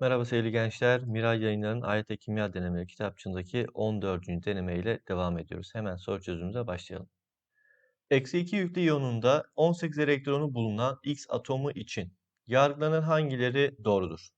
Merhaba sevgili gençler. Miray Yayınları'nın AYT Kimya Denemeleri kitapçığındaki 14. deneme ile devam ediyoruz. Hemen soru çözümümüze başlayalım. Eksi 2 yüklü iyonunda 18 elektronu bulunan X atomu için yargılanan hangileri doğrudur?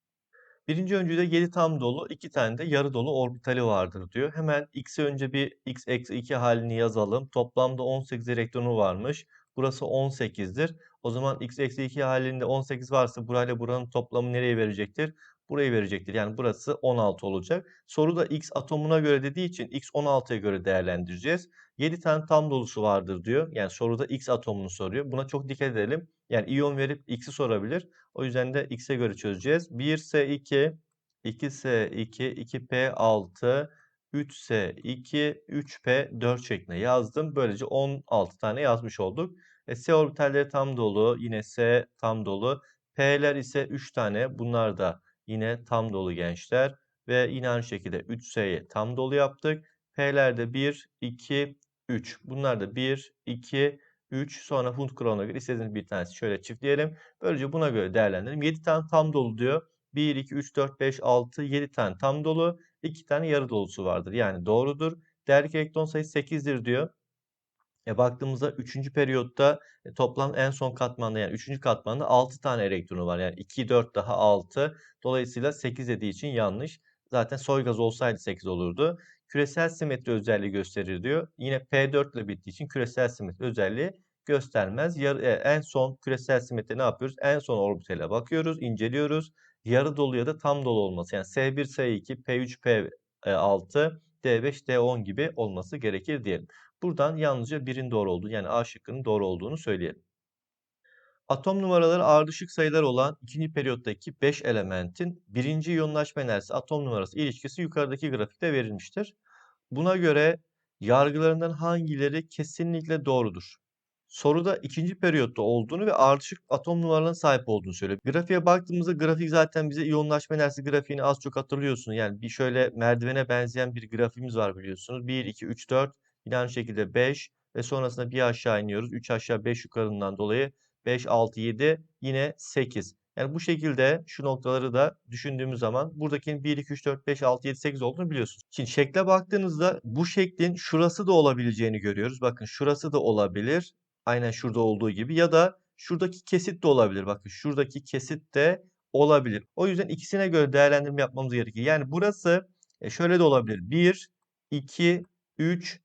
Birinci öncüde 7 tam dolu, 2 tane de yarı dolu orbitali vardır diyor. Hemen x'e önce bir x eksi 2 halini yazalım. Toplamda 18 elektronu varmış. Burası 18'dir. O zaman x eksi 2 halinde 18 varsa burayla buranın toplamı nereye verecektir? Burayı verecektir. Yani burası 16 olacak. Soruda x atomuna göre dediği için x 16'ya göre değerlendireceğiz. 7 tane tam dolusu vardır diyor. Yani soruda x atomunu soruyor. Buna çok dikkat edelim. Yani iyon verip x'i sorabilir. O yüzden de x'e göre çözeceğiz. 1S2, 2S2, 2P6, 3S2, 3P4 şeklinde yazdım. Böylece 16 tane yazmış olduk. E, S orbitalleri tam dolu. Yine S tam dolu. P'ler ise 3 tane. Bunlar da yine tam dolu gençler. Ve yine aynı şekilde 3S'ye tam dolu yaptık. P'lerde 1, 2, 3. Bunlar da 1, 2, 3. Sonra Hund kuralına göre istediğiniz bir tanesi şöyle çiftleyelim. Böylece buna göre değerlendirelim. 7 tane tam dolu diyor. 1, 2, 3, 4, 5, 6, 7 tane tam dolu. 2 tane yarı dolusu vardır. Yani doğrudur. Değerlik elektron sayısı 8'dir diyor. E baktığımızda 3. periyotta e, toplam en son katmanda yani 3. katmanda 6 tane elektronu var. Yani 2, 4 daha 6. Dolayısıyla 8 dediği için yanlış. Zaten soy gaz olsaydı 8 olurdu. Küresel simetri özelliği gösterir diyor. Yine P4 ile bittiği için küresel simetri özelliği göstermez. Yar, e, en son küresel simetri ne yapıyoruz? En son orbitale bakıyoruz, inceliyoruz. Yarı dolu ya da tam dolu olması. Yani S1, S2, P3, P6, D5, D10 gibi olması gerekir diyelim. Buradan yalnızca birin doğru olduğunu yani A şıkkının doğru olduğunu söyleyelim. Atom numaraları ardışık sayılar olan ikinci periyottaki 5 elementin birinci iyonlaşma enerjisi atom numarası ilişkisi yukarıdaki grafikte verilmiştir. Buna göre yargılarından hangileri kesinlikle doğrudur? Soruda ikinci periyotta olduğunu ve ardışık atom numaralarına sahip olduğunu söylüyor. Grafiğe baktığımızda grafik zaten bize iyonlaşma enerjisi grafiğini az çok hatırlıyorsunuz. Yani bir şöyle merdivene benzeyen bir grafiğimiz var biliyorsunuz. 1, 2, 3, 4 yine aynı şekilde 5 ve sonrasında bir aşağı iniyoruz. 3 aşağı 5 yukarından dolayı 5, 6, 7 yine 8. Yani bu şekilde şu noktaları da düşündüğümüz zaman buradakinin 1, 2, 3, 4, 5, 6, 7, 8 olduğunu biliyorsunuz. Şimdi şekle baktığınızda bu şeklin şurası da olabileceğini görüyoruz. Bakın şurası da olabilir. Aynen şurada olduğu gibi ya da şuradaki kesit de olabilir. Bakın şuradaki kesit de olabilir. O yüzden ikisine göre değerlendirme yapmamız gerekiyor. Yani burası e, şöyle de olabilir. 1, 2, 3,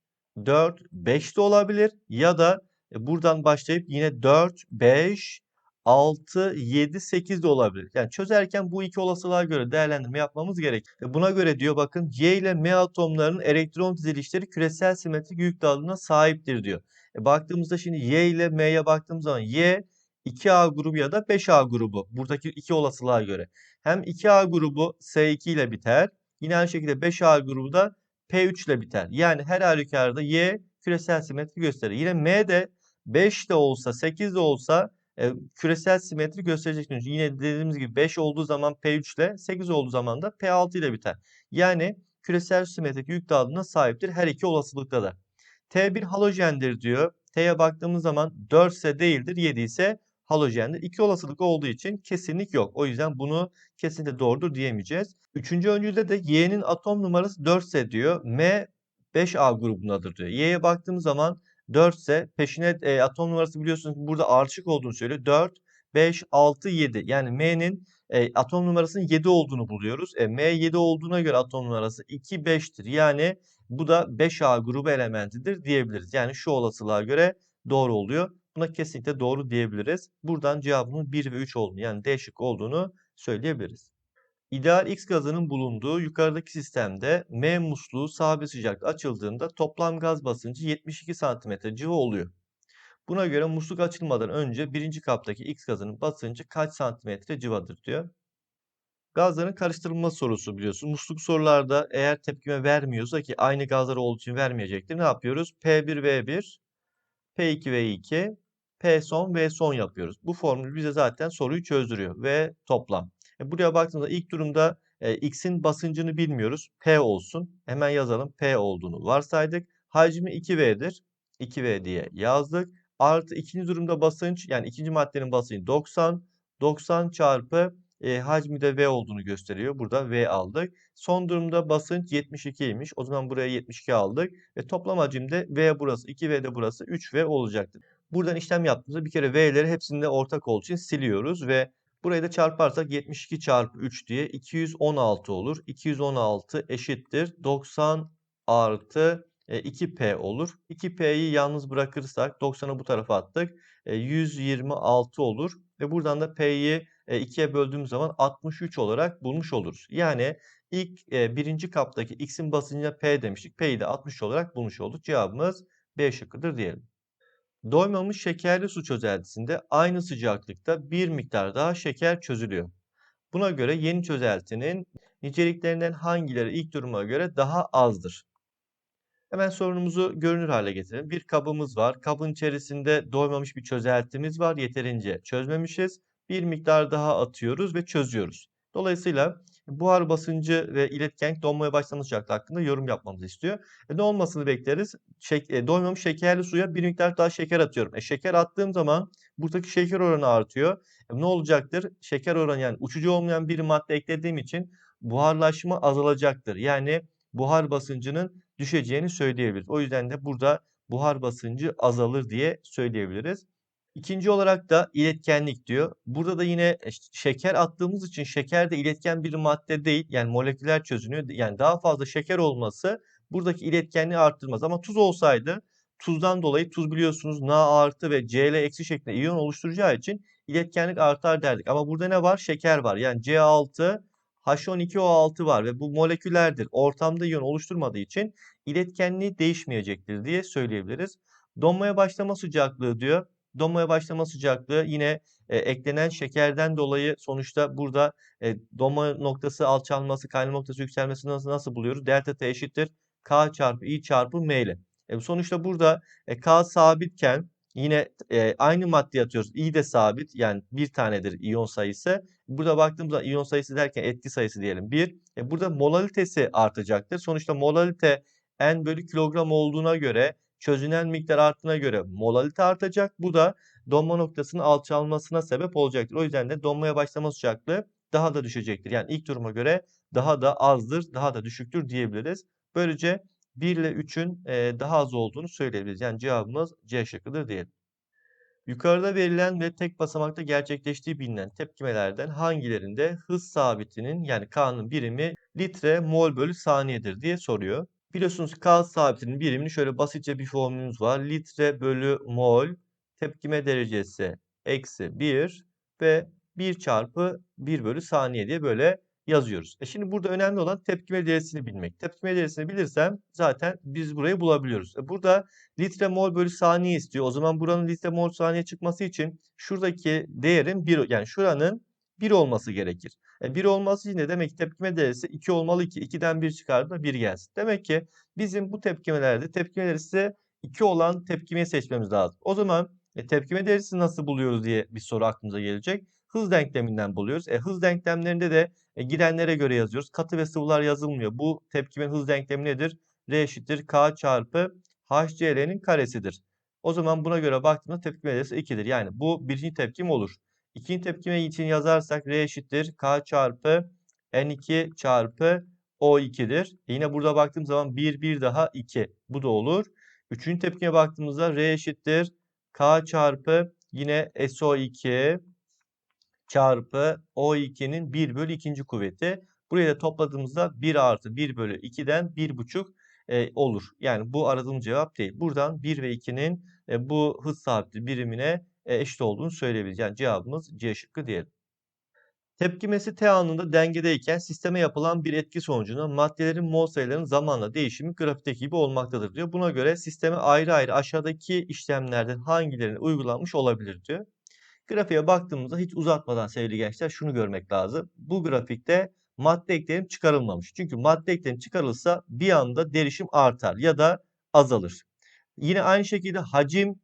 4, 5 de olabilir ya da e, buradan başlayıp yine 4, 5, 6, 7, 8 de olabilir. Yani çözerken bu iki olasılığa göre değerlendirme yapmamız gerek. E, buna göre diyor bakın C ile M atomlarının elektron dizilişleri küresel simetrik yük dağılımına sahiptir diyor. E, baktığımızda şimdi Y ile M'ye baktığımız zaman Y 2A grubu ya da 5A grubu. Buradaki iki olasılığa göre. Hem 2A grubu S2 ile biter. Yine aynı şekilde 5A grubu da P3 ile biter. Yani her halükarda Y küresel simetri gösterir. Yine M de 5 de olsa 8 de olsa e, küresel simetri gösterecektir. Yine dediğimiz gibi 5 olduğu zaman P3 ile 8 olduğu zaman da P6 ile biter. Yani küresel simetrik yük dağılımına sahiptir her iki olasılıkta da. T1 halojendir diyor. T'ye baktığımız zaman 4 ise değildir, 7 ise halojendir. İki olasılık olduğu için kesinlik yok. O yüzden bunu kesinlikle doğrudur diyemeyeceğiz. Üçüncü öncülde de Y'nin atom numarası 4 ise diyor. M 5A grubundadır diyor. Y'ye baktığımız zaman 4 ise peşine e, atom numarası biliyorsunuz burada ardışık olduğunu söylüyor. 4, 5, 6, 7. Yani M'nin e, atom numarasının 7 olduğunu buluyoruz. E, M 7 olduğuna göre atom numarası 2, 5'tir. Yani bu da 5A grubu elementidir diyebiliriz. Yani şu olasılığa göre doğru oluyor. Buna kesinlikle doğru diyebiliriz. Buradan cevabının 1 ve 3 olduğunu yani D şık olduğunu söyleyebiliriz. İdeal X gazının bulunduğu yukarıdaki sistemde M musluğu sabit sıcakta açıldığında toplam gaz basıncı 72 cm civa oluyor. Buna göre musluk açılmadan önce birinci kaptaki X gazının basıncı kaç santimetre civadır diyor. Gazların karıştırılma sorusu biliyorsun. Musluk sorularda eğer tepkime vermiyorsa ki aynı gazlar olduğu için vermeyecektir. Ne yapıyoruz? P1 V1, P2 V2, P son V son yapıyoruz. Bu formül bize zaten soruyu çözdürüyor. V toplam. E buraya baktığımızda ilk durumda e, X'in basıncını bilmiyoruz. P olsun. Hemen yazalım. P olduğunu varsaydık. Hacmi 2V'dir. 2V diye yazdık. Artı ikinci durumda basınç yani ikinci maddenin basıncı 90. 90 çarpı e, hacmi de V olduğunu gösteriyor. Burada V aldık. Son durumda basınç 72'ymiş. O zaman buraya 72 aldık. Ve toplam hacimde V burası 2V de burası 3V olacaktır. Buradan işlem yaptığımızda bir kere V'leri hepsinde ortak olduğu için siliyoruz ve burayı da çarparsak 72 çarpı 3 diye 216 olur. 216 eşittir 90 artı e, 2P olur. 2P'yi yalnız bırakırsak 90'ı bu tarafa attık. E, 126 olur ve buradan da P'yi e, 2'ye böldüğümüz zaman 63 olarak bulmuş oluruz. Yani ilk e, birinci kaptaki X'in basıncına P demiştik. P'yi de 60 olarak bulmuş olduk. Cevabımız B şıkkıdır diyelim. Doymamış şekerli su çözeltisinde aynı sıcaklıkta bir miktar daha şeker çözülüyor. Buna göre yeni çözeltinin niceliklerinden hangileri ilk duruma göre daha azdır? Hemen sorunumuzu görünür hale getirelim. Bir kabımız var. Kabın içerisinde doymamış bir çözeltimiz var. Yeterince çözmemişiz. Bir miktar daha atıyoruz ve çözüyoruz. Dolayısıyla buhar basıncı ve iletkenlik donmaya başlamış sıcaklığı hakkında yorum yapmamızı istiyor. E, ne olmasını bekleriz? Şek e, doymamış şekerli suya bir miktar daha şeker atıyorum. E, şeker attığım zaman buradaki şeker oranı artıyor. E, ne olacaktır? Şeker oranı yani uçucu olmayan bir madde eklediğim için buharlaşma azalacaktır. Yani buhar basıncının düşeceğini söyleyebiliriz. O yüzden de burada buhar basıncı azalır diye söyleyebiliriz. İkinci olarak da iletkenlik diyor. Burada da yine şeker attığımız için şeker de iletken bir madde değil. Yani moleküler çözünüyor. Yani daha fazla şeker olması buradaki iletkenliği arttırmaz. Ama tuz olsaydı tuzdan dolayı tuz biliyorsunuz Na artı ve Cl eksi şeklinde iyon oluşturacağı için iletkenlik artar derdik. Ama burada ne var? Şeker var. Yani C6 H12O6 var ve bu moleküllerdir. Ortamda iyon oluşturmadığı için iletkenliği değişmeyecektir diye söyleyebiliriz. Donmaya başlama sıcaklığı diyor. Donmaya başlama sıcaklığı yine e, eklenen şekerden dolayı sonuçta burada e, donma noktası alçalması, kaynama noktası yükselmesi nasıl, nasıl buluyoruz? Delta T eşittir K çarpı I çarpı M ile. E, sonuçta burada e, K sabitken Yine e, aynı madde atıyoruz. I de sabit yani bir tanedir iyon sayısı. Burada baktığımızda iyon sayısı derken etki sayısı diyelim 1. E, burada molalitesi artacaktır. Sonuçta molalite n bölü kilogram olduğuna göre çözünen miktar arttığına göre molalite artacak. Bu da donma noktasının alçalmasına sebep olacaktır. O yüzden de donmaya başlama sıcaklığı daha da düşecektir. Yani ilk duruma göre daha da azdır, daha da düşüktür diyebiliriz. Böylece 1 ile 3'ün e, daha az olduğunu söyleyebiliriz. Yani cevabımız C şıkkıdır diyelim. Yukarıda verilen ve tek basamakta gerçekleştiği bilinen tepkimelerden hangilerinde hız sabitinin yani K'nın birimi litre mol bölü saniyedir diye soruyor. Biliyorsunuz K sabitinin birimini şöyle basitçe bir formülümüz var. Litre bölü mol tepkime derecesi eksi 1 ve 1 çarpı 1 bölü saniye diye böyle yazıyoruz. E şimdi burada önemli olan tepkime değersini bilmek. Tepkime değersini bilirsem zaten biz burayı bulabiliyoruz. E burada litre mol bölü saniye istiyor. O zaman buranın litre mol saniye çıkması için şuradaki değerin 1 yani şuranın 1 olması gerekir. E 1 olması için de demek ki tepkime değerisi 2 olmalı ki 2'den 1 çıkardı da 1 gelsin. Demek ki bizim bu tepkimelerde tepkime değerisi 2 olan tepkimeyi seçmemiz lazım. O zaman e, tepkime değerisi nasıl buluyoruz diye bir soru aklımıza gelecek. Hız denkleminden buluyoruz. E, hız denklemlerinde de e, girenlere göre yazıyoruz. Katı ve sıvılar yazılmıyor. Bu tepkimin hız denklemi nedir? R eşittir K çarpı HCl'nin karesidir. O zaman buna göre baktığımda tepkime değerisi 2'dir. Yani bu birinci tepkim olur. İkinci tepkime için yazarsak R eşittir K çarpı N2 çarpı O2'dir. E yine burada baktığım zaman 1 1 daha 2. Bu da olur. Üçüncü tepkime baktığımızda R eşittir K çarpı yine SO2 çarpı O2'nin 1 bölü 2. kuvveti. Buraya da topladığımızda 1 artı 1 bölü 2'den 1,5 e, olur. Yani bu aradığım cevap değil. Buradan 1 ve 2'nin e, bu hız sabiti birimine eşit olduğunu söyleyebiliriz. Yani cevabımız C şıkkı diyelim. Tepkimesi T anında dengedeyken sisteme yapılan bir etki sonucunda maddelerin mol sayılarının zamanla değişimi grafikteki gibi olmaktadır diyor. Buna göre sisteme ayrı ayrı aşağıdaki işlemlerden hangilerine uygulanmış olabilir diyor. Grafiğe baktığımızda hiç uzatmadan sevgili gençler şunu görmek lazım. Bu grafikte madde eklenim çıkarılmamış. Çünkü madde eklenim çıkarılsa bir anda derişim artar ya da azalır. Yine aynı şekilde hacim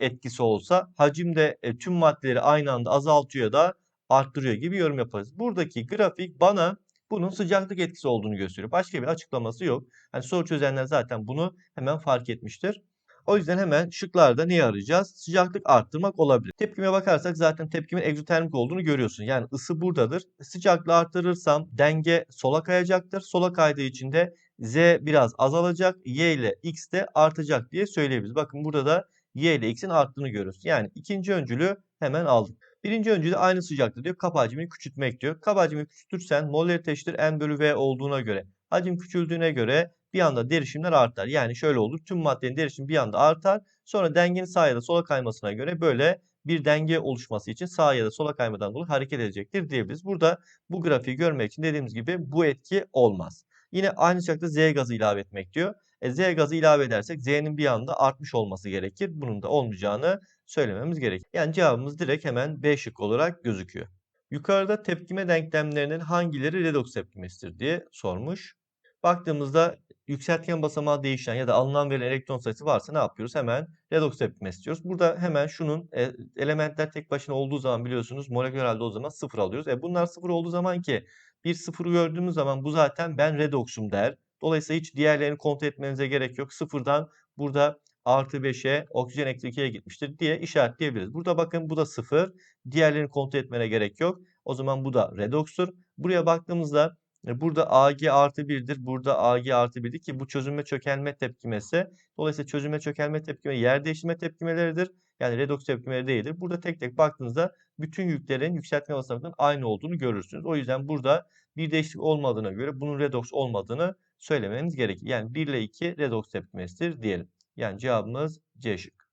etkisi olsa hacim de e, tüm maddeleri aynı anda azaltıyor da arttırıyor gibi yorum yaparız. Buradaki grafik bana bunun sıcaklık etkisi olduğunu gösteriyor. Başka bir açıklaması yok. Yani soru çözenler zaten bunu hemen fark etmiştir. O yüzden hemen şıklarda neyi arayacağız? Sıcaklık arttırmak olabilir. Tepkime bakarsak zaten tepkimin egzotermik olduğunu görüyorsun. Yani ısı buradadır. Sıcaklığı arttırırsam denge sola kayacaktır. Sola kaydığı için de Z biraz azalacak. Y ile X de artacak diye söyleyebiliriz. Bakın burada da Y ile X'in arttığını görüyoruz. Yani ikinci öncülü hemen aldık. Birinci öncülü aynı sıcaklıkta diyor. Kap hacmini küçültmek diyor. Kap hacmini küçültürsen molarite eşittir N bölü V olduğuna göre. Hacim küçüldüğüne göre bir anda derişimler artar. Yani şöyle olur. Tüm maddenin derişimi bir anda artar. Sonra dengenin sağa ya da sola kaymasına göre böyle bir denge oluşması için sağa ya da sola kaymadan dolayı hareket edecektir diyebiliriz. Burada bu grafiği görmek için dediğimiz gibi bu etki olmaz. Yine aynı şekilde Z gazı ilave etmek diyor. E, Z gazı ilave edersek Z'nin bir anda artmış olması gerekir. Bunun da olmayacağını söylememiz gerekir. Yani cevabımız direkt hemen B şık olarak gözüküyor. Yukarıda tepkime denklemlerinin hangileri redoks tepkimesidir diye sormuş. Baktığımızda yükseltgen basamağı değişen ya da alınan verilen elektron sayısı varsa ne yapıyoruz? Hemen redoks tepkimesi istiyoruz. Burada hemen şunun e, elementler tek başına olduğu zaman biliyorsunuz moleküler halde o zaman sıfır alıyoruz. E bunlar sıfır olduğu zaman ki bir sıfırı gördüğümüz zaman bu zaten ben redoksum der. Dolayısıyla hiç diğerlerini kontrol etmenize gerek yok. Sıfırdan burada artı 5'e oksijen eksi 2'ye gitmiştir diye işaretleyebiliriz. Burada bakın bu da sıfır. Diğerlerini kontrol etmene gerek yok. O zaman bu da redokstur. Buraya baktığımızda e, burada Ag artı 1'dir. Burada Ag artı 1'dir ki bu çözünme çökelme tepkimesi. Dolayısıyla çözünme çökelme tepkime yer değiştirme tepkimeleridir. Yani redoks tepkimeleri değildir. Burada tek tek baktığınızda bütün yüklerin yükseltme basamaklarının aynı olduğunu görürsünüz. O yüzden burada bir değişiklik olmadığına göre bunun redoks olmadığını söylememiz gerekir. Yani 1 ile 2 redoks tepkimesidir diyelim. Yani cevabımız C şık.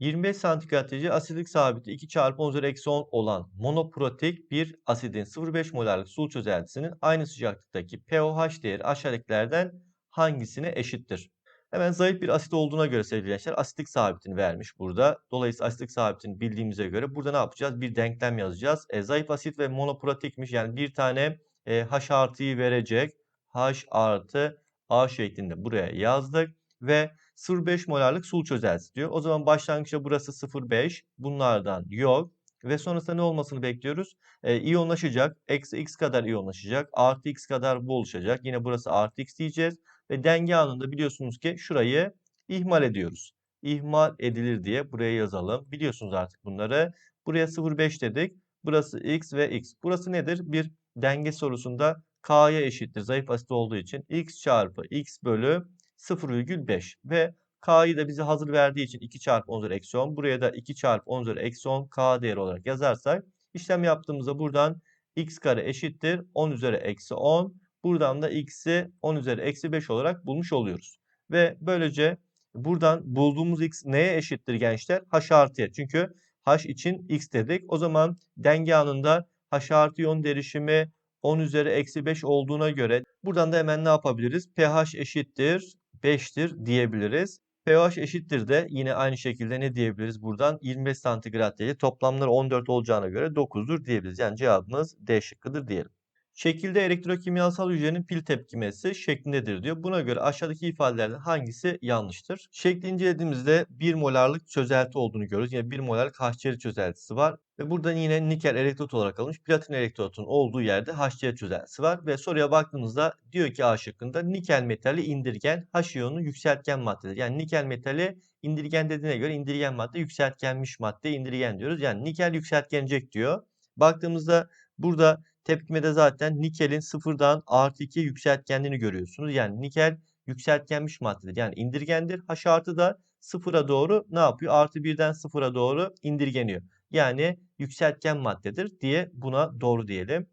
25 santigrat derece asitlik sabiti 2 çarpı 10 üzeri eksi 10 olan monoprotik bir asidin 0,5 molarlık sulu çözeltisinin aynı sıcaklıktaki pOH değeri aşağıdakilerden hangisine eşittir? Hemen zayıf bir asit olduğuna göre sevgili gençler asitlik sabitini vermiş burada. Dolayısıyla asitlik sabitini bildiğimize göre burada ne yapacağız? Bir denklem yazacağız. E, zayıf asit ve monoprotikmiş yani bir tane e, H artıyı verecek. H artı A şeklinde buraya yazdık ve 0,5 molarlık sulu çözeltisi diyor. O zaman başlangıçta burası 0,5. Bunlardan yok. Ve sonrasında ne olmasını bekliyoruz? E, iyonlaşacak. Eksi x kadar iyonlaşacak. Artı x kadar bu oluşacak. Yine burası artı x diyeceğiz. Ve denge anında biliyorsunuz ki şurayı ihmal ediyoruz. İhmal edilir diye buraya yazalım. Biliyorsunuz artık bunları. Buraya 0,5 dedik. Burası x ve x. Burası nedir? Bir denge sorusunda k'ya eşittir. Zayıf asit olduğu için x çarpı x bölü 0,5 ve K'yı da bize hazır verdiği için 2 çarpı 10 üzeri eksi 10. Buraya da 2 çarpı 10 üzeri eksi 10 K değeri olarak yazarsak işlem yaptığımızda buradan x kare eşittir 10 üzeri eksi 10. Buradan da x'i 10 üzeri eksi 5 olarak bulmuş oluyoruz. Ve böylece buradan bulduğumuz x neye eşittir gençler? h artıya. Çünkü h için x dedik. O zaman denge anında h artı iyon derişimi 10 üzeri eksi 5 olduğuna göre buradan da hemen ne yapabiliriz? pH eşittir 5'tir diyebiliriz pH eşittir de yine aynı şekilde ne diyebiliriz buradan? 25 santigrat değil toplamları 14 olacağına göre 9'dur diyebiliriz. Yani cevabımız D şıkkıdır diyelim. Şekilde elektrokimyasal hücrenin pil tepkimesi şeklindedir diyor. Buna göre aşağıdaki ifadelerden hangisi yanlıştır? Şekli incelediğimizde 1 molarlık çözelti olduğunu görüyoruz. Yine 1 molarlık HCl çözeltisi var. Ve burada yine nikel elektrot olarak alınmış platin elektrotun olduğu yerde HCl çözeltisi var. Ve soruya baktığımızda diyor ki A şıkkında nikel metali indirgen H iyonu yükseltgen maddedir. Yani nikel metali indirgen dediğine göre indirgen madde yükseltgenmiş madde indirgen diyoruz. Yani nikel yükseltgenecek diyor. Baktığımızda burada Tepkimede zaten nikelin sıfırdan artı 2 yükseltgenliğini görüyorsunuz. Yani nikel yükseltgenmiş maddedir. Yani indirgendir. H artı da sıfıra doğru ne yapıyor? Artı birden sıfıra doğru indirgeniyor. Yani yükseltgen maddedir diye buna doğru diyelim.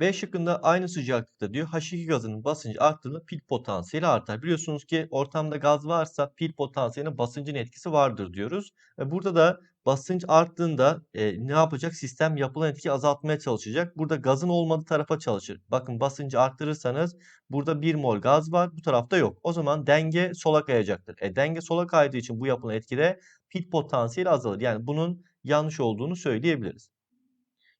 B şıkkında aynı sıcaklıkta diyor H2 gazının basıncı arttığında pil potansiyeli artar. Biliyorsunuz ki ortamda gaz varsa pil potansiyelinin basıncın etkisi vardır diyoruz. Ve burada da basınç arttığında e, ne yapacak? Sistem yapılan etkiyi azaltmaya çalışacak. Burada gazın olmadığı tarafa çalışır. Bakın basıncı arttırırsanız burada 1 mol gaz var. Bu tarafta yok. O zaman denge sola kayacaktır. E, denge sola kaydığı için bu yapılan etkide pil potansiyeli azalır. Yani bunun yanlış olduğunu söyleyebiliriz.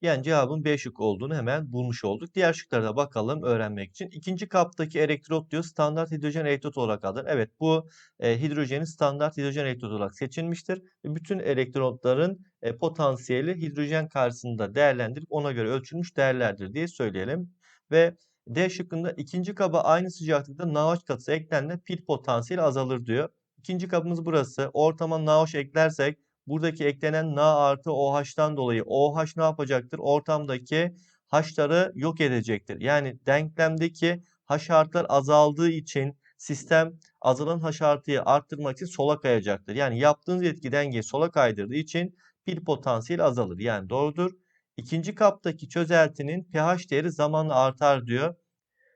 Yani cevabın B şık olduğunu hemen bulmuş olduk. Diğer şıklara da bakalım öğrenmek için. İkinci kaptaki elektrot diyor standart hidrojen elektrot olarak alır. Evet bu e, hidrojenin standart hidrojen elektrot olarak seçilmiştir. Bütün elektrotların e, potansiyeli hidrojen karşısında değerlendirip ona göre ölçülmüş değerlerdir diye söyleyelim. Ve D şıkkında ikinci kaba aynı sıcaklıkta NaOH katısı eklendiğinde pil potansiyeli azalır diyor. İkinci kabımız burası. Ortama NaOH eklersek buradaki eklenen Na artı OH'tan dolayı OH ne yapacaktır? Ortamdaki H'ları yok edecektir. Yani denklemdeki H artılar azaldığı için sistem azalan H artıyı arttırmak için sola kayacaktır. Yani yaptığınız etki dengeyi sola kaydırdığı için pil potansiyeli azalır. Yani doğrudur. İkinci kaptaki çözeltinin pH değeri zamanla artar diyor.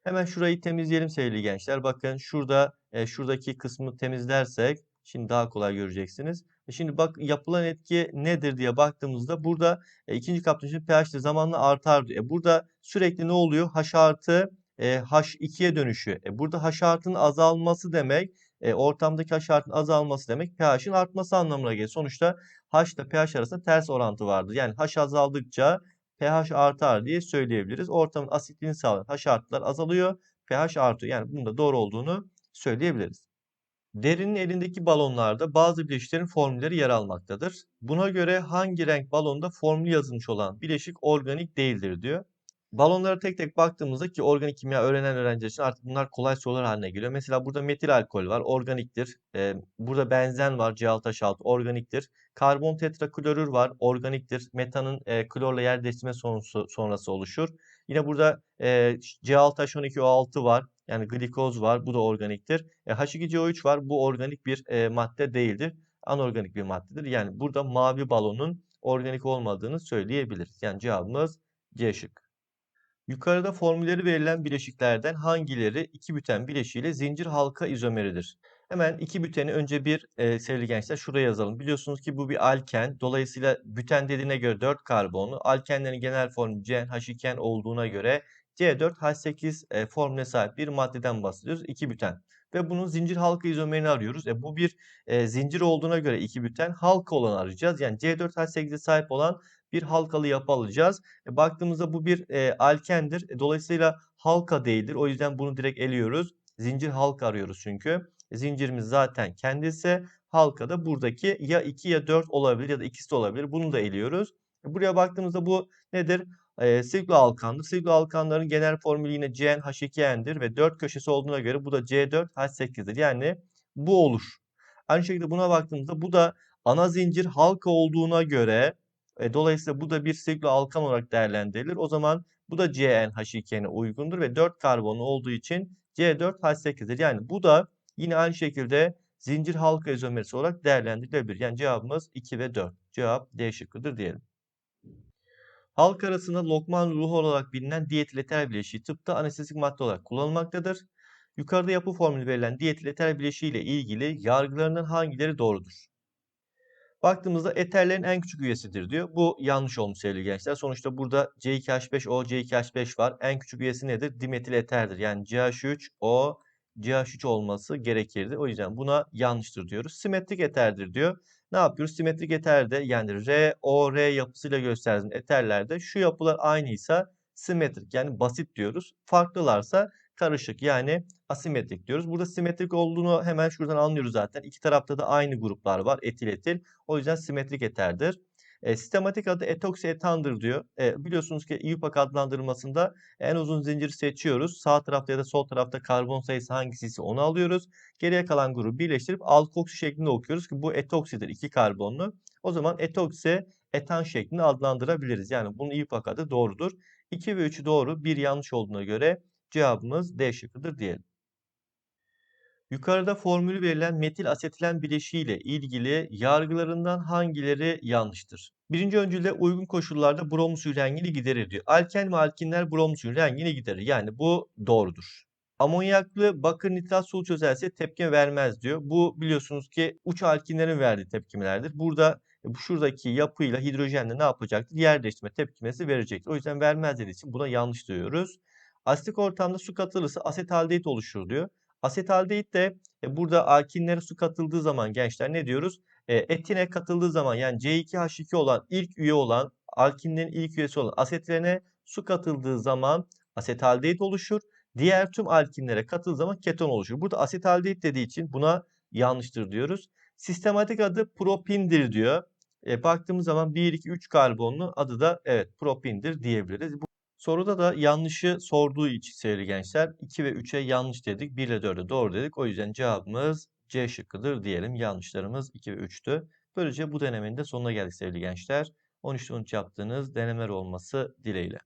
Hemen şurayı temizleyelim sevgili gençler. Bakın şurada e, şuradaki kısmı temizlersek şimdi daha kolay göreceksiniz. E şimdi bak yapılan etki nedir diye baktığımızda burada e, ikinci kapta için pH değeri zamanla artar. E, burada sürekli ne oluyor? H artı e, H2'ye dönüşüyor. E, burada H artının azalması demek e, ortamdaki H artının azalması demek pH'in artması anlamına gelir. Sonuçta H ile pH arasında ters orantı vardır. Yani H azaldıkça pH artar diye söyleyebiliriz. Ortamın asitliğini sağlayan H artılar azalıyor, pH artıyor. Yani bunun da doğru olduğunu söyleyebiliriz. Derinin elindeki balonlarda bazı bileşiklerin formülleri yer almaktadır. Buna göre hangi renk balonda formülü yazılmış olan bileşik organik değildir diyor. Balonlara tek tek baktığımızda ki organik kimya öğrenen öğrenciler için artık bunlar kolay sorular haline geliyor. Mesela burada metil alkol var, organiktir. Ee, burada benzen var, C6H6 organiktir. Karbon tetraklorür var, organiktir. Metanın e, klorla yer değiştirme sonrası, sonrası oluşur. Yine burada e, C6H12O6 var. Yani glikoz var, bu da organiktir. E, H2CO3 var, bu organik bir e, madde değildir. Anorganik bir maddedir. Yani burada mavi balonun organik olmadığını söyleyebiliriz. Yani cevabımız C şık. Yukarıda formülleri verilen bileşiklerden hangileri 2 büten bileşiğiyle zincir halka izomeridir? Hemen 2 büteni önce bir e, sevgili gençler şuraya yazalım. Biliyorsunuz ki bu bir alken. Dolayısıyla büten dediğine göre 4 karbonlu. Alkenlerin genel formu CnH2n olduğuna göre C4H8 e, formüle sahip bir maddeden bahsediyoruz. 2 büten. Ve bunun zincir halka izomerini arıyoruz. E, bu bir e, zincir olduğuna göre 2 büten halka olanı arayacağız. Yani C4H8'e sahip olan bir halkalı yapı alacağız. E, baktığımızda bu bir e, alkendir. E, dolayısıyla halka değildir. O yüzden bunu direkt eliyoruz. Zincir halka arıyoruz çünkü. E, zincirimiz zaten kendisi. Halka da buradaki ya 2 ya 4 olabilir ya da ikisi de olabilir. Bunu da eliyoruz. E, buraya baktığımızda bu nedir? E, siklo alkandır. Siklo alkanların genel formülü yine CnH2n'dir ve 4 köşesi olduğuna göre bu da C4H8'dir. Yani bu olur. Aynı şekilde buna baktığımızda bu da ana zincir halka olduğuna göre e, dolayısıyla bu da bir siklo alkan olarak değerlendirilir. O zaman bu da CnH2n'e uygundur ve 4 karbonlu olduğu için C4H8'dir. Yani bu da yine aynı şekilde zincir halka izomerisi olarak değerlendirilebilir. Yani cevabımız 2 ve 4. Cevap D şıkkıdır diyelim. Halk arasında lokman ruhu olarak bilinen dietil eter bileşiği tıpta anestezik madde olarak kullanılmaktadır. Yukarıda yapı formülü verilen dietil eter bileşiği ile ilgili yargılarından hangileri doğrudur? Baktığımızda eterlerin en küçük üyesidir diyor. Bu yanlış olmuş sevgili gençler. Sonuçta burada C2H5O, C2H5 var. En küçük üyesi nedir? Dimetil eterdir. Yani CH3O, CH3 olması gerekirdi. O yüzden buna yanlıştır diyoruz. Simetrik eterdir diyor. Ne yapıyoruz? Simetrik eterde yani R, O, R yapısıyla gösterdiğim eterlerde şu yapılar aynıysa simetrik yani basit diyoruz. Farklılarsa karışık yani asimetrik diyoruz. Burada simetrik olduğunu hemen şuradan anlıyoruz zaten. İki tarafta da aynı gruplar var etil etil. O yüzden simetrik eterdir. E, sistematik adı etoksi etandır diyor. E, biliyorsunuz ki IUPAC adlandırılmasında en uzun zinciri seçiyoruz. Sağ tarafta ya da sol tarafta karbon sayısı hangisiyse onu alıyoruz. Geriye kalan grubu birleştirip alkoksi şeklinde okuyoruz ki bu etoksidir iki karbonlu. O zaman etoksi etan şeklinde adlandırabiliriz. Yani bunun IUPAC adı doğrudur. 2 ve 3'ü doğru, bir yanlış olduğuna göre cevabımız D şıkkıdır diyelim. Yukarıda formülü verilen metil asetilen bileşiği ile ilgili yargılarından hangileri yanlıştır? Birinci öncülde uygun koşullarda brom suyu rengini giderir diyor. Alken ve alkinler brom suyu rengini giderir. Yani bu doğrudur. Amonyaklı bakır nitrat sulu çözelse tepkime vermez diyor. Bu biliyorsunuz ki uç alkinlerin verdiği tepkimelerdir. Burada şuradaki yapıyla hidrojenle ne yapacaktır? Yer değiştirme tepkimesi verecektir. O yüzden vermez dediği için buna yanlış diyoruz. Asitik ortamda su katılırsa asetaldehit oluşur diyor. Asetaldehit de e, burada alkinlere su katıldığı zaman gençler ne diyoruz? E, etine katıldığı zaman yani C2H2 olan ilk üye olan alkinlerin ilk üyesi olan asetilene su katıldığı zaman asetaldehit oluşur. Diğer tüm alkinlere katıldığı zaman keton oluşur. Burada asetaldehit dediği için buna yanlıştır diyoruz. Sistematik adı propindir diyor. E, baktığımız zaman 1, 2, 3 karbonlu adı da evet propindir diyebiliriz. Soruda da yanlışı sorduğu için sevgili gençler 2 ve 3'e yanlış dedik. 1 ile 4'e doğru dedik. O yüzden cevabımız C şıkkıdır diyelim. Yanlışlarımız 2 ve 3'tü. Böylece bu denemenin de sonuna geldik sevgili gençler. 13'te 13 yaptığınız denemeler olması dileğiyle.